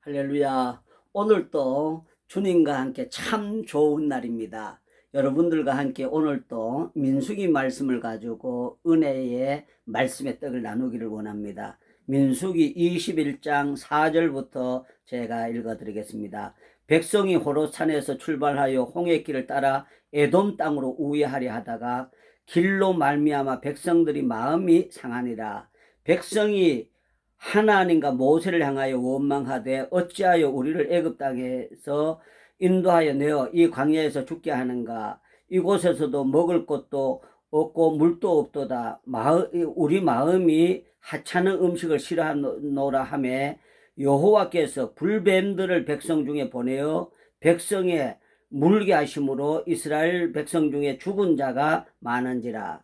할렐루야. 오늘도 주님과 함께 참 좋은 날입니다. 여러분들과 함께 오늘도 민수기 말씀을 가지고 은혜의 말씀의 떡을 나누기를 원합니다. 민수기 21장 4절부터 제가 읽어드리겠습니다. 백성이 호로산에서 출발하여 홍해길을 따라 에돔 땅으로 우회하려 하다가 길로 말미암아 백성들이 마음이 상하니라. 백성이 하나님과 모세를 향하여 원망하되 어찌하여 우리를 애굽 땅에서 인도하여 내어 이 광야에서 죽게 하는가? 이곳에서도 먹을 것도 없고 물도 없도다. 우리 마음이 하찮은 음식을 싫어하노라 하매 여호와께서 불뱀들을 백성 중에 보내어 백성에 물게 하심으로 이스라엘 백성 중에 죽은 자가 많은지라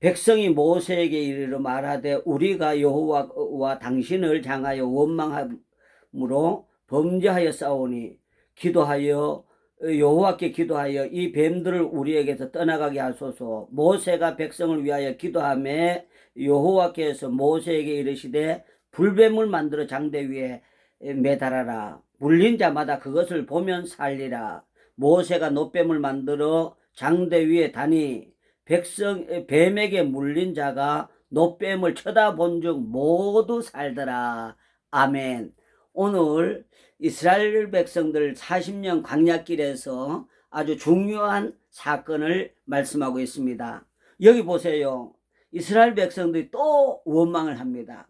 백성이 모세에게 이르러 말하되 우리가 여호와와 당신을 향하여 원망함으로 범죄하여 싸우니 기도하여 여호와께 기도하여 이 뱀들을 우리에게서 떠나가게 하소서. 모세가 백성을 위하여 기도하며 여호와께서 모세에게 이르시되 불뱀을 만들어 장대 위에 매달아라. 물린 자마다 그것을 보면 살리라. 모세가 노뱀을 만들어 장대 위에 다니 백성 뱀에게 물린 자가 노뱀을 쳐다본 즉 모두 살더라. 아멘. 오늘 이스라엘 백성들 40년 광야길에서 아주 중요한 사건을 말씀하고 있습니다. 여기 보세요. 이스라엘 백성들이 또 원망을 합니다.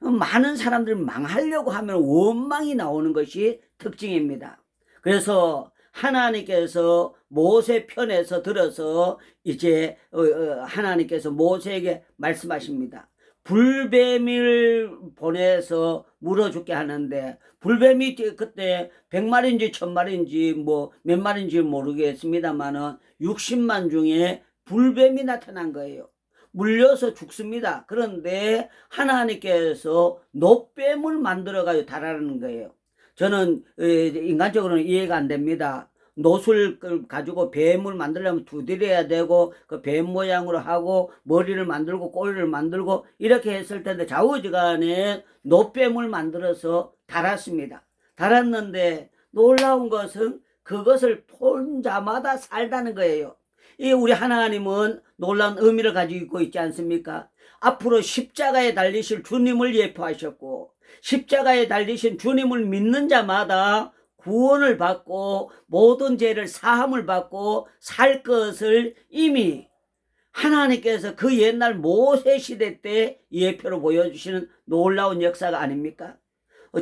많은 사람들 망하려고 하면 원망이 나오는 것이 특징입니다. 그래서 하나님께서 모세 편에서 들어서 이제 어, 어, 하나님께서 모세에게 말씀하십니다. 불뱀을 보내서 물어 죽게 하는데 불뱀이 그때 100마리인지 1000마리인지 뭐 몇 마리인지 모르겠습니다만은 60만 중에 불뱀이 나타난 거예요. 물려서 죽습니다. 그런데 하나님께서 노뱀을 만들어가지고 달하는 거예요. 저는 어, 인간적으로는 이해가 안 됩니다. 노술 가지고 뱀을 만들려면 두드려야 되고 그 뱀 모양으로 하고 머리를 만들고 꼬리를 만들고 이렇게 했을 텐데 좌우지간에 노뱀을 만들어서 달았습니다. 달았는데 놀라운 것은 그것을 본 자마다 살다는 거예요. 이 우리 하나님은 놀라운 의미를 가지고 있지 않습니까? 앞으로 십자가에 달리실 주님을 예표하셨고 십자가에 달리신 주님을 믿는 자마다 구원을 받고 모든 죄를 사함을 받고 살 것을 이미 하나님께서 그 옛날 모세 시대 때 예표로 보여주시는 놀라운 역사가 아닙니까?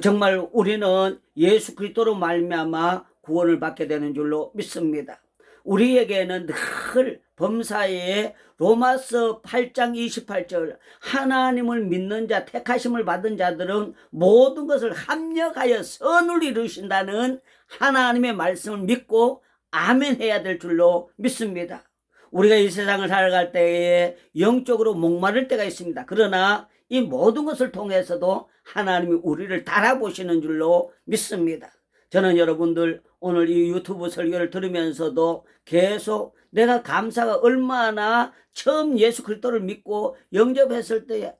정말 우리는 예수 그리스도로 말미암아 구원을 받게 되는 줄로 믿습니다. 우리에게는 늘 범사에 로마서 8장 28절 하나님을 믿는 자 택하심을 받은 자들은 모든 것을 합력하여 선을 이루신다는 하나님의 말씀을 믿고 아멘 해야 될 줄로 믿습니다. 우리가 이 세상을 살아갈 때에 영적으로 목마를 때가 있습니다. 그러나 이 모든 것을 통해서도 하나님이 우리를 달아보시는 줄로 믿습니다. 저는 여러분들 오늘 이 유튜브 설교를 들으면서도 계속 내가 감사가 얼마나 처음 예수 그리스도를 믿고 영접했을 때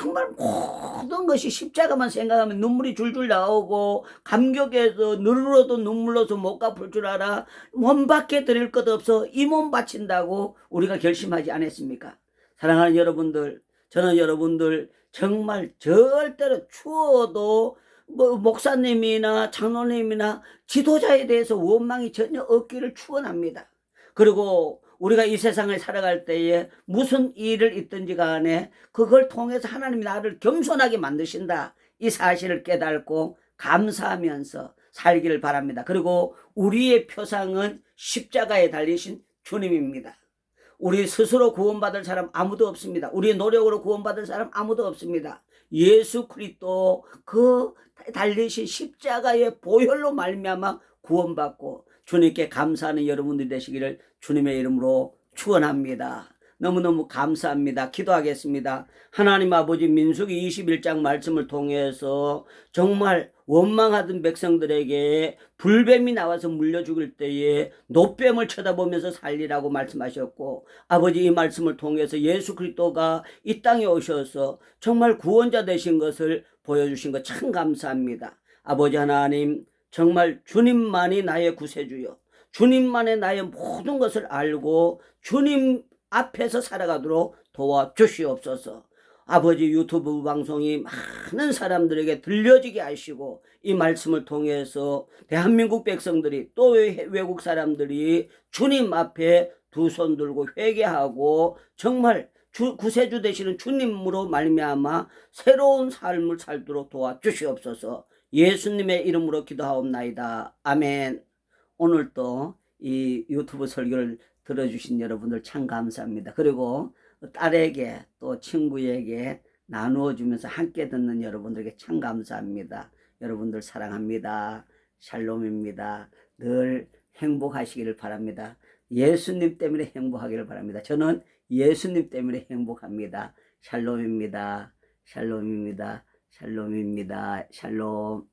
정말 모든 것이 십자가만 생각하면 눈물이 줄줄 나오고 감격해서 누르러도 눈물로서 못 갚을 줄 알아 몸 밖에 드릴 것 없어 이 몸 바친다고 우리가 결심하지 않았습니까? 사랑하는 여러분들 저는 여러분들 정말 절대로 추워도 뭐 목사님이나 장로님이나 지도자에 대해서 원망이 전혀 없기를 축원합니다. 그리고 우리가 이 세상을 살아갈 때에 무슨 일을 있든지 간에 그걸 통해서 하나님이 나를 겸손하게 만드신다. 이 사실을 깨닫고 감사하면서 살기를 바랍니다. 그리고 우리의 표상은 십자가에 달리신 주님입니다. 우리 스스로 구원받을 사람 아무도 없습니다. 우리의 노력으로 구원받을 사람 아무도 없습니다. 예수 그리스도 그 달리신 십자가의 보혈로 말미암아 구원받고 주님께 감사하는 여러분들 되시기를 주님의 이름으로 축원합니다. 너무너무 감사합니다. 기도하겠습니다. 하나님 아버지 민수기 21장 말씀을 통해서 정말 원망하던 백성들에게 불뱀이 나와서 물려 죽을 때에 노뱀을 쳐다보면서 살리라고 말씀하셨고 아버지 이 말씀을 통해서 예수 그리스도가 이 땅에 오셔서 정말 구원자 되신 것을 보여주신 것 참 감사합니다. 아버지 하나님 정말 주님만이 나의 구세주요. 주님만의 나의 모든 것을 알고 주님 앞에서 살아가도록 도와주시옵소서. 아버지 유튜브 방송이 많은 사람들에게 들려지게 하시고 이 말씀을 통해서 대한민국 백성들이 또 외- 외국 사람들이 주님 앞에 두 손 들고 회개하고 정말 주, 구세주 되시는 주님으로 말미암아 새로운 삶을 살도록 도와주시옵소서. 예수님의 이름으로 기도하옵나이다. 아멘. 오늘도 이 유튜브 설교를 들어주신 여러분들 참 감사합니다. 그리고 딸에게 또 친구에게 나누어 주면서 함께 듣는 여러분들에게 참 감사합니다. 여러분들 사랑합니다. 샬롬입니다. 늘 행복하시기를 바랍니다. 예수님 때문에 행복하기를 바랍니다. 저는 예수님 때문에 행복합니다. 샬롬입니다. 샬롬입니다. 샬롬입니다. 샬롬.